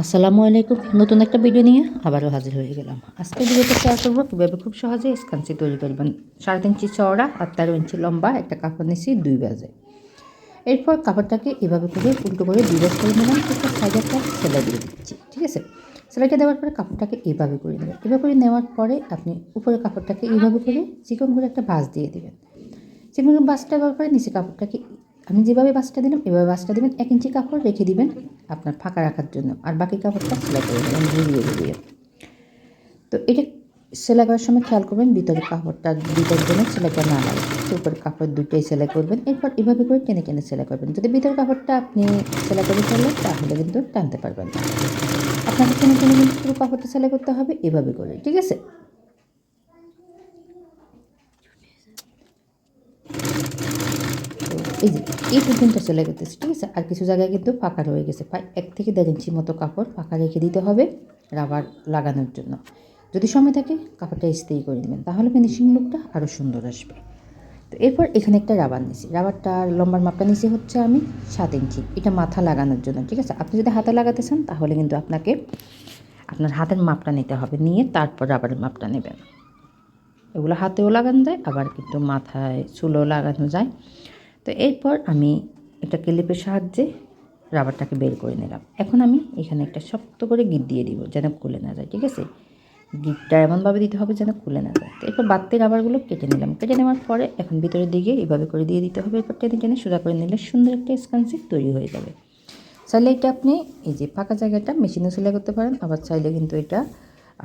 আসসালামু আলাইকুম। নতুন একটা ভিডিও নিয়ে আবারও হাজির হয়ে গেলাম। আজকে ভিডিওতে শেয়ার করব কীভাবে খুব সহজে স্কান্সি তৈরি করবেন। সাড়ে ইঞ্চি চওড়া আর তেরো ইঞ্চি লম্বা একটা কাপড় নিচ্ছি দুই বাজে। এরপর কাপড়টাকে এভাবে করে উল্টো করে দুই বাজ করে নিলাম। একটা সাইডে একটা সেলাই দিয়ে দিচ্ছি, ঠিক আছে? সেলাইটা দেওয়ার পরে কাপড়টাকে এভাবে করে নেবেন। এভাবে করে নেওয়ার পরে আপনি উপরে কাপড়টাকে এইভাবে করে চিকন করে একটা বাস দিয়ে দেবেন। চিকন বাসটা দেওয়ার পরে নিচে কাপড়টাকে আমি যেভাবে বাসটা দিলাম এভাবে বাসটা দিবেন। এক ইঞ্চি কাপড় রেখে দিবেন আপনার ফাঁকা রাখার জন্য। আর বাকি কাপড়টা সেলাই করে দেবেন ঘুরিয়ে ঘুরিয়ে তো এটা সেলাই করার সময় খেয়াল করবেন ভিতরে কাপড়টা দুইটার জন্য সেলাইটা না লাগে। তো উপরে কাপড় দুইটাই সেলাই করবেন। এরপর এভাবে করে টেনে টেনে সেলাই করবেন। যদি ভিতরে কাপড়টা আপনি সেলাই করে ফেলেন তাহলে কিন্তু টানতে পারবেন আপনাকে টেনে টেনে কিন্তু পুরো কাপড়টা সেলাই করতে হবে, এভাবে করে, ঠিক আছে? এই যে, এই পর্যন্ত সেলাই করতেছি ঠিক আছে? আর কিছু জায়গায় কিন্তু ফাঁকা রয়ে গেছে। প্রায় এক থেকে দেড় ইঞ্চি মতো কাপড় ফাঁকা রেখে দিতে হবে রাবার লাগানোর জন্য। যদি সময় থাকে, কাপড়টা ইস্তেই করে নেবেন, তাহলে ফিনিশিং লুকটা আরও সুন্দর আসবে। তো এরপর এখানে একটা রাবার নিছি। রাবারটার লম্বার মাপটা নিচে হচ্ছে আমি সাত ইঞ্চি। এটা মাথা লাগানোর জন্য, ঠিক আছে? আপনি যদি হাতে লাগাতে চান, তাহলে কিন্তু আপনাকে আপনার হাতের মাপটা নিতে হবে। নিয়ে তারপর রাবারের মাপটা নেবেন। এগুলো হাতেও লাগানো যায়, আবার কিন্তু মাথায় চুলও লাগানো যায়। তো এরপর আমি একটা ক্লিপের সাহায্যে রাবারটাকে বের করে নিলাম। এখন আমি এখানে একটা শক্ত করে গিট দিয়ে দিব যেন খুলে না যায়, ঠিক আছে? গিটটা এমনভাবে দিতে হবে যেন খুলে না যায়। তো এরপর বাড়তি রাবারগুলো কেটে নিলাম। কেটে নেওয়ার পরে এখন ভিতরের দিকে এভাবে করে দিয়ে দিতে হবে। এরপর টেনে টেনে সোজা করে নিলে সুন্দর একটা স্কান্সি তৈরি হয়ে যাবে। চাইলে এটা আপনি এই যে ফাঁকা জায়গাটা মেশিনে সেলাই করতে পারেন, আবার চাইলে কিন্তু এটা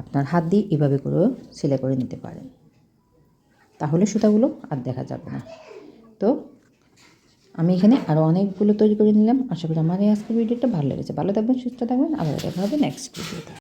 আপনার হাত দিয়ে এভাবে করেও সেলাই করে নিতে পারেন। তাহলে সুতাগুলো আর দেখা যাবে না। তো আমি এখানে আরও অনেকগুলো তৈরি করে নিলাম। আশা করি আমার এই আজকের ভিডিওটা ভালো লেগেছে। ভালো থাকবেন, সুস্থ থাকবেন। আবার দেখা হবে নেক্সট ভিডিওতে